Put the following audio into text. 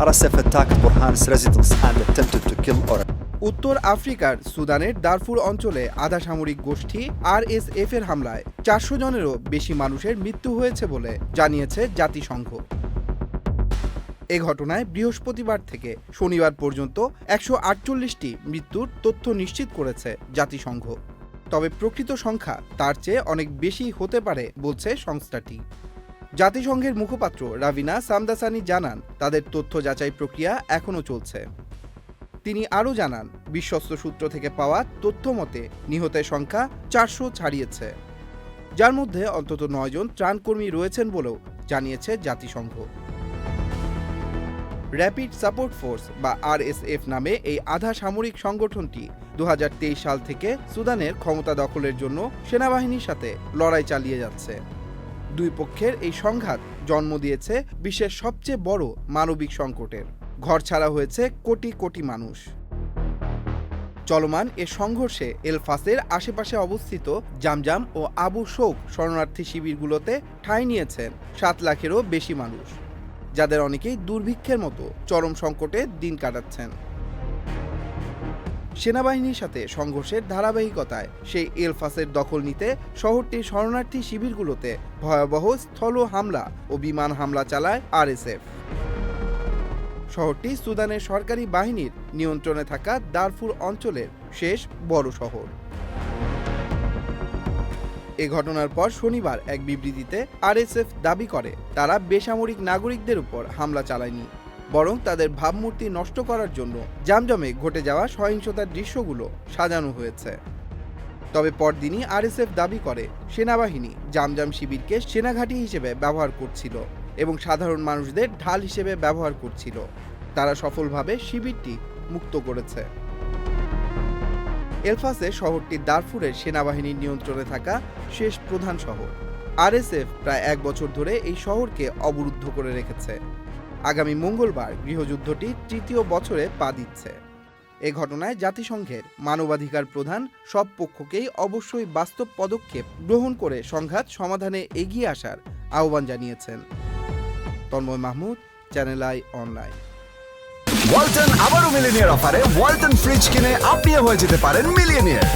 RSF attacked Burhan's residence and attempted to kill or উত্তর আফ্রিকার সুদানের দারফুর অঞ্চলে আধা সামরিক গোষ্ঠী আরএসএফ এর হামলায় চারশো জনেরও বেশি মানুষের মৃত্যু হয়েছে বলে জানিয়েছে জাতিসংঘ। এ ঘটনায় বৃহস্পতিবার থেকে শনিবার পর্যন্ত একশো আটচল্লিশটি মৃত্যুর তথ্য নিশ্চিত করেছে জাতিসংঘ। তবে প্রকৃত সংখ্যা তার চেয়ে অনেক বেশি হতে পারে বলছে সংস্থাটি। জাতিসংঘের মুখপাত্র রাভিনা সামদাসানি জানান, তাদের তথ্য যাচাই প্রক্রিয়া এখনও চলছে। তিনি আরও জানান, বিশ্বস্ত সূত্র থেকে পাওয়া তথ্য মতে নিহতের সংখ্যা চারশো ছাড়িয়েছে। যার মধ্যে অন্তত নয়জন ত্রাণকর্মী রয়েছেন বলেও জানিয়েছে জাতিসংঘ। র্যাপিড সাপোর্ট ফোর্স বা আরএসএফ নামে এই আধা সামরিক সংগঠনটি দু হাজার তেইশ সাল থেকে সুদানের ক্ষমতা দখলের জন্য সেনাবাহিনীর সাথে লড়াই চালিয়ে যাচ্ছে। দুই পক্ষের এই সংঘাত জন্ম দিয়েছে বিশ্বের সবচেয়ে বড় মানবিক সংকটের। ঘর ছাড়া হয়েছে কোটি কোটি মানুষ। চলমান এ সংঘর্ষে এলফাসের আশেপাশে অবস্থিত জামজাম ও আবু শোক শরণার্থী শিবিরগুলোতে ঠাঁই নিয়েছেন সাত লাখেরও বেশি মানুষ, যাদের অনেকেই দুর্ভিক্ষের মতো চরম সংকটে দিন কাটাচ্ছেন। সেনাবাহিনীর সাথে সংঘর্ষের ধারাবাহিকতায় সেই এলফাসের দখল নিতে শহরটির শরণার্থী শিবিরগুলোতে ভয়াবহ স্থল হামলা ও বিমান হামলা চালায় আরএসএফ। শহরটি সুদানের সরকারি বাহিনীর নিয়ন্ত্রণে থাকা দারফুর অঞ্চলের শেষ বড় শহর। এ ঘটনার পর শনিবার এক বিবৃতিতে আরএসএফ দাবি করে, তারা বেসামরিক নাগরিকদের উপর হামলা চালায়নি। বরং তাদের ভাবমূর্তি নষ্ট করার জন্য জামজমে ঘটে যাওয়া সহিংসতার দৃশ্যগুলো সাজানো হয়েছে। তবে পরদিনই আরএসএফ দাবি করে, সেনাবাহিনী জামজাম শিবিরকে সেনাঘাঁটি হিসেবে ব্যবহার করছিল এবং সাধারণ মানুষদের ঢাল হিসেবে ব্যবহার করছিল। তারা সফলভাবে শিবিরটি মুক্ত করেছে। এলফাসে শহরটি দারফুরের সেনাবাহিনীর নিয়ন্ত্রণে থাকা শেষ প্রধান শহর। আরএসএফ প্রায় এক বছর ধরে এই শহরকে অবরুদ্ধ করে রেখেছে। আগামী মঙ্গলবার গৃহযুদ্ধটি তৃতীয় বছরে পা দিচ্ছে। এ ঘটনায় জাতিসংঘের মানবাধিকার প্রধান সব পক্ষকেই অবশ্যই বাস্তব পদক্ষেপ গ্রহণ করে সংঘাত সমাধানে এগিয়ে আসার আহ্বান জানিয়েছেন। Tanmoy Mahmud channel I online Walton আবারও মিলিনিয়ার অফারে ওয়ালটন ফ্রিজ কিনে আপনিও হয়ে যেতে পারেন মিলিয়নিয়ার।